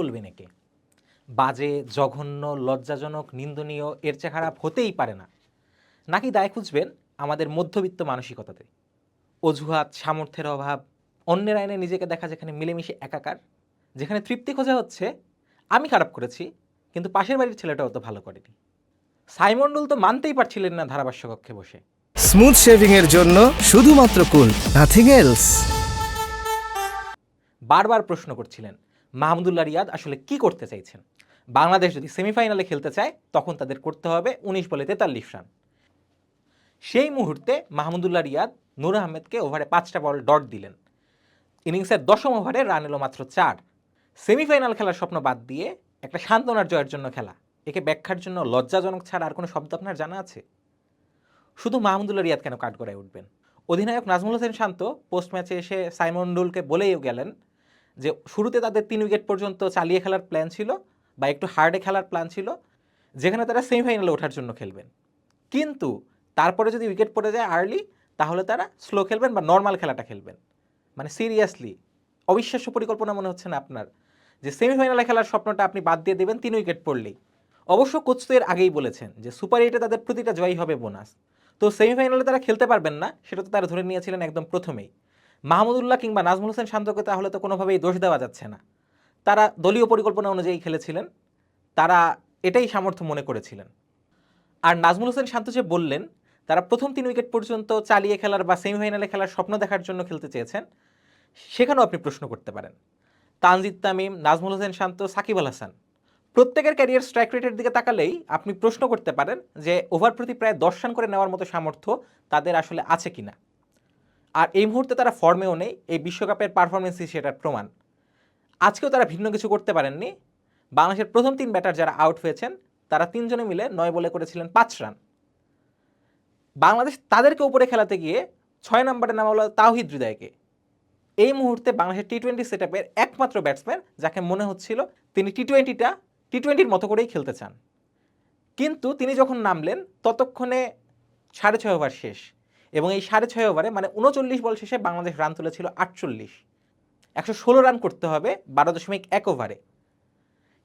বলবেন একে বাজে জঘন্য লজ্জাজনক নিন্দনীয় এর চেয়ে খারাপ হতেই পারে না। নাকি দায় খুঁজবেন আমাদের মধ্যবিত্ত মানসিকতাতে? অজুহাত সামর্থ্যের অভাব অন্যের আইনে নিজেকে দেখা যেখানে মিলেমিশে একাকার যেখানে তৃপ্তি খোঁজা হচ্ছে আমি খারাপ করেছি কিন্তু পাশের বাড়ির ছেলেটাও তো ভালো করেনি। সাইমন্ডুল তো মানতেই পারছিলেন না ধারাভাষ্য কক্ষে বসে। স্মুথ শেভিং এর জন্য শুধুমাত্র কুল নাথিং এলস বারবার প্রশ্ন করছিলেন মাহমুদুল্লাহ রিয়াদ আসলে কি করতে চাইছেন? বাংলাদেশ যদি সেমিফাইনালে খেলতে চায়, তখন তাদের করতে হবে উনিশ বলে তেতাল্লিশ রান। সেই মুহূর্তে মাহমুদুল্লাহ রিয়াদ নূর আহমেদকে ওভারে পাঁচটা বল ডট দিলেন। ইনিংসের দশম ওভারে রান এলো মাত্র চার। সেমিফাইনাল খেলার স্বপ্ন বাদ দিয়ে একটা সান্ত্বনার জয়ের জন্য খেলা। একে ব্যাখ্যার জন্য লজ্জাজনক ছাড়া আর কোনো শব্দ আপনার জানা আছে? শুধু মাহমুদুল্লাহ রিয়াদ কেন কাঠগড়ায় উঠবেন? অধিনায়ক নাজমুল হোসেন শান্ত পোস্ট ম্যাচে এসে সাইমন ডুলকে বলেই গেলেন যে শুরুতে তাদের তিন উইকেট পর্যন্ত চালিয়ে খেলার প্ল্যান ছিল বা একটু হার্ডে খেলার প্ল্যান ছিল, যেখানে তারা সেমিফাইনালে ওঠার জন্য খেলবেন। কিন্তু তারপরে যদি উইকেট পড়ে যায় আর্লি তাহলে তারা স্লো খেলবেন বা নর্মাল খেলাটা খেলবেন। মানে সিরিয়াসলি অবিশ্বাস্য পরিকল্পনা মনে হচ্ছে না আপনার। যে সেমিফাইনালে খেলার স্বপ্নটা আপনি বাদ দিয়ে দেবেন তিন উইকেট পড়লেই। অবশ্য কোচ তো এর আগেই বলেছেন যে সুপার এইটে তাদের প্রতিটা জয়ই হবে বোনাস। তো সেমিফাইনালে তারা খেলতে পারবেন না, সেটা তো তারা ধরে নিয়েছিলেন একদম প্রথমেই। মাহমুদুল্লাহ কিংবা নাজমুল হোসেন শান্তকে তাহলে তো কোনোভাবেই দোষ দেওয়া যাচ্ছে না। তারা দলীয় পরিকল্পনা অনুযায়ী খেলেছিলেন, তারা এটাই সামর্থ্য মনে করেছিলেন। আর নাজমুল হোসেন শান্ত যে বললেন, তারা প্রথম তিন উইকেট পর্যন্ত চালিয়ে খেলার বা সেমিফাইনালে খেলার স্বপ্ন দেখার জন্য খেলতে চেয়েছেন, সেখানেও আপনি প্রশ্ন করতে পারেন। তানজিদ তামিম, নাজমুল হোসেন শান্ত, সাকিব আল হাসান, প্রত্যেকের ক্যারিয়ার স্ট্রাইক রেটের দিকে তাকালেই আপনি প্রশ্ন করতে পারেন যে ওভার প্রতি প্রায় দশ রান করে নেওয়ার মতো সামর্থ্য তাদের আসলে আছে কিনা। আর এই মুহূর্তে তারা ফর্মেও নেই, এই বিশ্বকাপের পারফরমেন্সই সেটার প্রমাণ। আজকেও তারা ভিন্ন কিছু করতে পারেননি। বাংলাদেশের প্রথম তিন ব্যাটার যারা আউট হয়েছেন, তারা তিনজনে মিলে নয় বলে করেছিলেন পাঁচ রান। বাংলাদেশ তাদেরকে উপরে খেলাতে গিয়ে ছয় নম্বরে নামা হলো তাওহিদ হৃদয়কে। এই মুহূর্তে বাংলাদেশের টি টোয়েন্টি সেট একমাত্র ব্যাটসম্যান যাকে মনে হচ্ছিল তিনি টি টোয়েন্টিটা টি টোয়েন্টির মতো করেই খেলতে চান। কিন্তু তিনি যখন নামলেন, ততক্ষণে সাড়ে ছয় ওভার শেষ। এবং এই সাড়ে ছয় ওভারে মানে উনচল্লিশ বল শেষে বাংলাদেশ রান তুলেছিল আটচল্লিশ। একশো ষোলো রান করতে হবে বারো দশমিক এক ওভারে।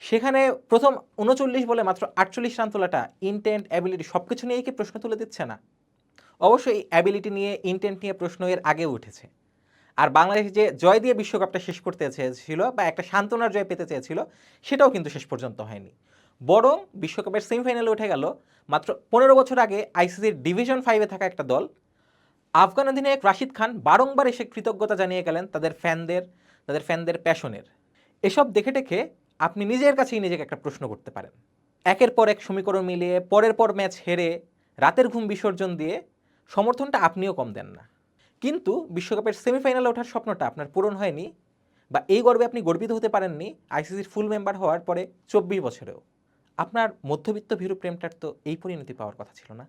সেখানে প্রথম উনচল্লিশ বলে মাত্র আটচল্লিশ রান তোলাটা ইন্টেন্ট অ্যাবিলিটি সব কিছু নিয়েই কি প্রশ্ন তুলে দিচ্ছে না? অবশ্যই এই অ্যাবিলিটি নিয়ে ইন্টেন্ট নিয়ে প্রশ্ন এর আগে উঠেছে। আর বাংলাদেশ যে জয় দিয়ে বিশ্বকাপটা শেষ করতে চেয়েছিল বা একটা সান্ত্বনার জয় পেতে চেয়েছিল, সেটাও কিন্তু শেষ পর্যন্ত হয়নি। বরং বিশ্বকাপের সেমিফাইনালে উঠে গেল মাত্র পনেরো বছর আগে আইসিসির ডিভিশন ফাইভে থাকা একটা দল আফগান অধিনায়ক রাশিদ খান বারংবার এসে কৃতজ্ঞতা জানিয়ে গেলেন তাদের ফ্যানদের তাদের ফ্যানদের প্যাশনের। এসব দেখে টেখে আপনি নিজের কাছেই নিজেকে একটা প্রশ্ন করতে পারেন। একের পর এক সমীকরণ মিলিয়ে পরের পর ম্যাচ হেরে রাতের ঘুম বিসর্জন দিয়ে সমর্থনটা আপনিও কম দেন না। কিন্তু বিশ্বকাপের সেমিফাইনালে ওঠার স্বপ্নটা আপনার পূরণ হয়নি বা এই গর্বে আপনি গর্বিত হতে পারেননি আইসিসির ফুল মেম্বার হওয়ার পরে চব্বিশ বছরেও। আপনার মধ্যবিত্ত ভীরু প্রেমটার তো এই পরিণতি পাওয়ার কথা ছিল না।